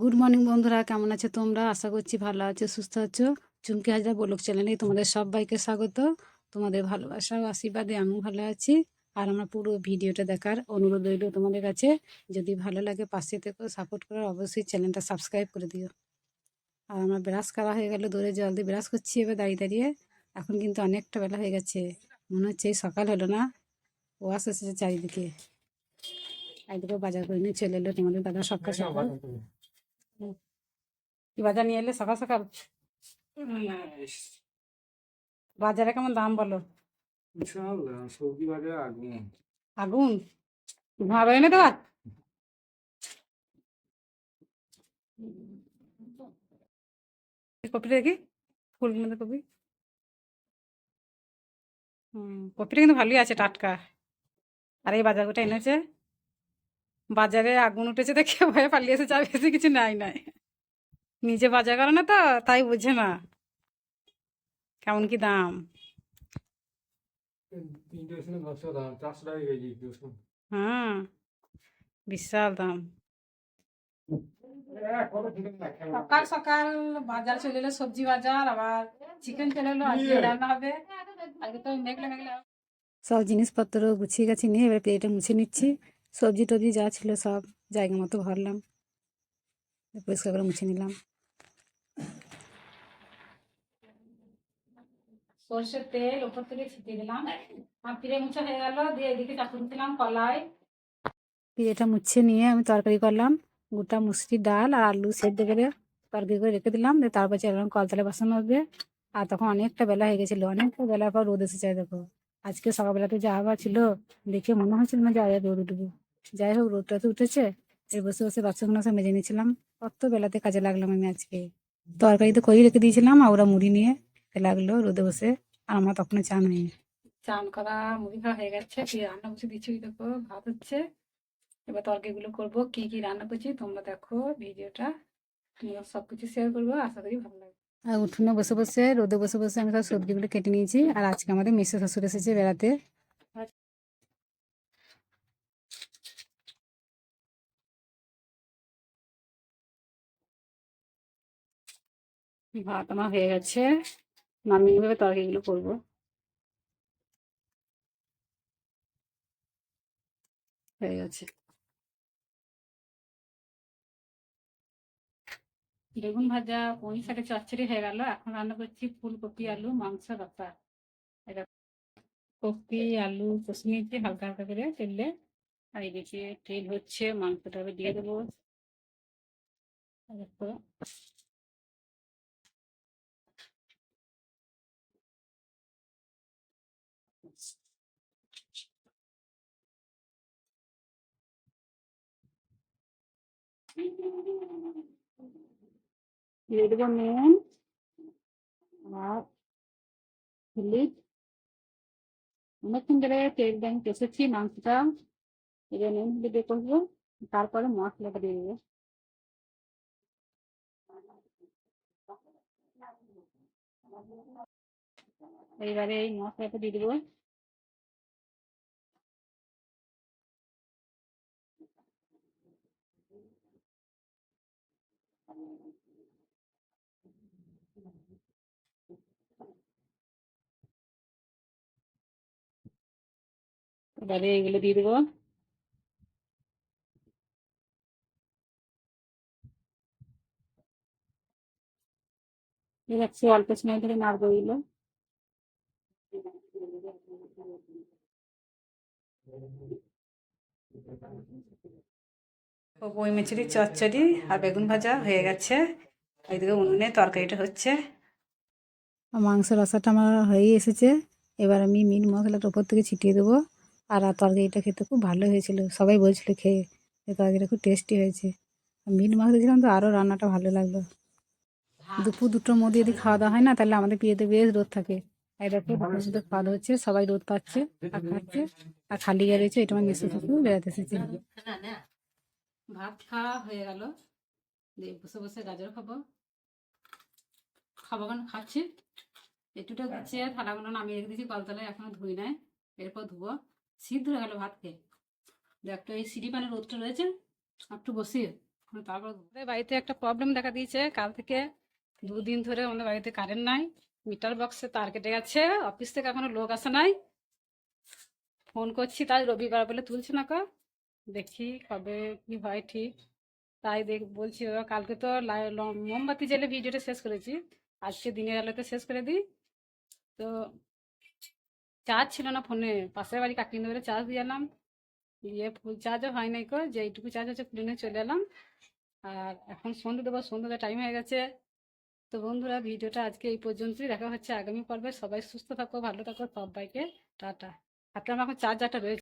Good morning বন্ধুরা। কেমন আছো তোমরা? আশা করছি ভালো আছো সুস্থ আছো। চুমকি হাজরা বলক চ্যানেলে তোমাদের সবাইকে স্বাগত। তোমাদের ভালোবাসা ও আশীর্বাদে আমিও ভালো আছি। আর আমার পুরো ভিডিওটা দেখার অনুরোধ রইল তোমাদের কাছে। যদি ভালো লাগে পাশে থেকে সাপোর্ট করার অবশ্যই চ্যানেলটা সাবস্ক্রাইব করে দিও। আর আমার ব্রাশ করা হয়ে গেল দৌড়ে জল দিয়ে ব্রাশ করছি এবার দাঁড়িয়ে দাঁড়িয়ে। এখন কিন্তু অনেকটা বেলা হয়ে গেছে। মনে হচ্ছে এই সকাল হলো না। ওয়াশ এসেছে চারিদিকে। একদিকে বাজার করে নিয়ে চলে এলো তোমাদের দাদা সকাল। সকাল কি বাজার নিয়ে এলে সকাল সকাল? বাজারে কেমন দাম বলো? সবজি বাজারে আগুন। আগুন? ধোঁয়া বেরোয় না? কপিটা দেখি? ফুল কপি? হুম কপিটা কিন্তু ভালোই আছে টাটকা। আর এই বাজারটা এনেছে? বাজারে আগুন উঠেছে দেখে ভয়ে পালিয়েছে যা বেশি কিছু নাই নাই। নিজে বাজার করে না তো তাই বুঝে না। কেমন কি দাম? হ্যাঁ বিশাল দাম। সকাল সকাল বাজার চলে এলো সবজি বাজার আবার চিকেন চলে এলো আজকে রান্না হবে। আজকে তো মেঘলা মেঘলা সব জিনিসপত্র গুছিয়ে গেছি নিয়ে এবার প্লেটে মুছে নিচ্ছি। সবজি টবজি যা ছিল সব জায়গা মতো ভরলাম। পরিষ্কার করে মুছে নিলাম। সর্ষের তেল ওপর থেকে ছিটিয়ে দিলাম। আর পিড়ে মুছা হয়ে গেল, দিয়ে এদিকে চাটুন দিলাম, কলাই। পিড়েটা মুছে নিয়ে আমি তরকারি করলাম, গোটা মুসরি ডাল আর আলু সেদ্ধ করে তরকারি করে রেখে দিলাম, দিয়ে তারপর চাইলাম কলতলে বসানো হবে। আর তখন অনেকটা বেলা হয়ে গেছিল, অনেকটা বেলার পর রোদ এসেছে দেখো। আজকে সকালবেলাতে যা আবার ছিল, দেখে মনে হচ্ছিল না যে রোদ উঠবো। যাই হোক, রোদটা তো উঠেছে এই বসে বসে বাচ্চাগুলো সব মেজে নিয়েছিলাম। কত বেলাতে কাজে লাগলাম আমি আজকে। তরকারি তো করেই রেখে দিয়েছিলাম আর ওরা মুড়ি নিয়ে লাগল রোদে বসে আর আমার তখনও চান হয়নি। চান করা মুড়ি খাওয়া হয়ে গেছে দিয়ে রান্না বসে দিচ্ছি দেখো ভাত হচ্ছে। এবার তরকারিগুলো করব কি কি রান্না করছি তোমরা দেখো ভিডিওটা। তোমরা সব কিছু শেয়ার করব আশা করি ভালো লাগবে। আর উঠোনে বসে বসে রোদে বসে বসে আমি সব সবজিগুলো কেটে নিয়েছি আর আজকে আমাদের মেসে শ্বশুর এসেছে বেড়াতে। ভাত আমার হয়ে গেছে। নামিয়ে নেবে তরকারিগুলো করব। হয়ে গেছে। বেগুন ভাজা পনির শাকের চচ্চড়ি হয়ে গেল। এখন রান্না করছি ফুলকপি, আলু, মাংস, রসা। এটা কপি, আলু কষে নিয়েছি, হালকা হালকা করে তেললে আর এদিকে তেল হচ্ছে, মাংসটা দিয়ে দেবো। দিয়ে দেবো নুন আর হলুদ অনেকক্ষণ ধরে তেল আমি কষেছি মাংসটা এবার নুন হলুদ দিয়ে করব তারপরে মশলাটা দিয়ে দেবো এইবারে এই মশলাটা দিয়ে দেবো এবারে এগুলো দিয়ে দেবো এবার সে অল্প সময় ধরে নাড়বো এগুলো ও বই মেচুরি চচ্চড়ি আর বেগুন ভাজা হয়ে গেছে। এইদিকে উনুনে তরকারিটা হচ্ছে। মাংস রসাটা আমার হয়েই এসেছে। এবার আমি মিট মশলাটা উপর থেকে ছিটিয়ে দেবো। আর তরকারিটা খেতে খুব ভালো হয়েছিল। সবাই বলছিল খেয়ে তরকারিটা খুব টেস্টি হয়েছে। মিট মাছ দিয়েছিলাম তো আরও রান্নাটা ভালো লাগল। দুপুর দুটোর মধ্যে যদি খাওয়া দাওয়া হয় না, তাহলে আমাদের পিয়েতে বেশ রোদ থাকে। এই দেখো বাবার সাথে খাওয়া হচ্ছে। সবাই রোদ পাচ্ছে আর খাচ্ছে। আর খালি গায়ে রয়েছে, এটা আমার মেসে বেড়াতে এসেছে। ভাত খাওয়া হয়ে গেল। দিয়ে বসে বসে গাজর খাব। খাব কেন? খাচ্ছি। একটুটা গুছিয়ে থালাগুলো নামিয়ে রেখে দিয়েছি কলতলায় এখনও ধুই নাই। এরপর ধুবো। শীত ধরে গেল ভাত খেয়ে। দেখ তো এই সিঁড়ি পানে রোদটা রয়েছে একটু বসিয়ে তারপর বাড়িতে একটা প্রবলেম দেখা দিয়েছে। কাল থেকে দুদিন ধরে আমাদের বাড়িতে কারেন্ট নাই। মিটার বক্সে তার কেটে গেছে অফিস থেকে এখনও লোক আসে নাই। ফোন করছি তাই রবিবার বলে তুলছে না কো দেখি কবে কি হয় ঠিক। তাই দেখ, বলছি, বাবা, কালকে তো মোমবাতি জেলে ভিডিওটা শেষ করেছি। আজকে দিনের আলোতে শেষ করে দিই। তো চার্জ ছিল না ফোনে। পাশের বাড়ি কাকিন ধরে চার্জ দিয়ে এলাম। দিয়ে ফুল চার্জও হয় নাই কো, যে এইটুকু চার্জ হচ্ছে নিয়ে চলে এলাম। আর এখন সন্ধ্যে দেবো সন্ধ্যে টাইম হয়ে গেছে। তো বন্ধুরা, ভিডিওটা আজকে এই পর্যন্তই। দেখা হচ্ছে আগামী পর্বে। সবাই সুস্থ থাকো, ভালো থাকো, সবাইকে। টাটা। হাতে আমার এখন চার্জারটা রয়েছে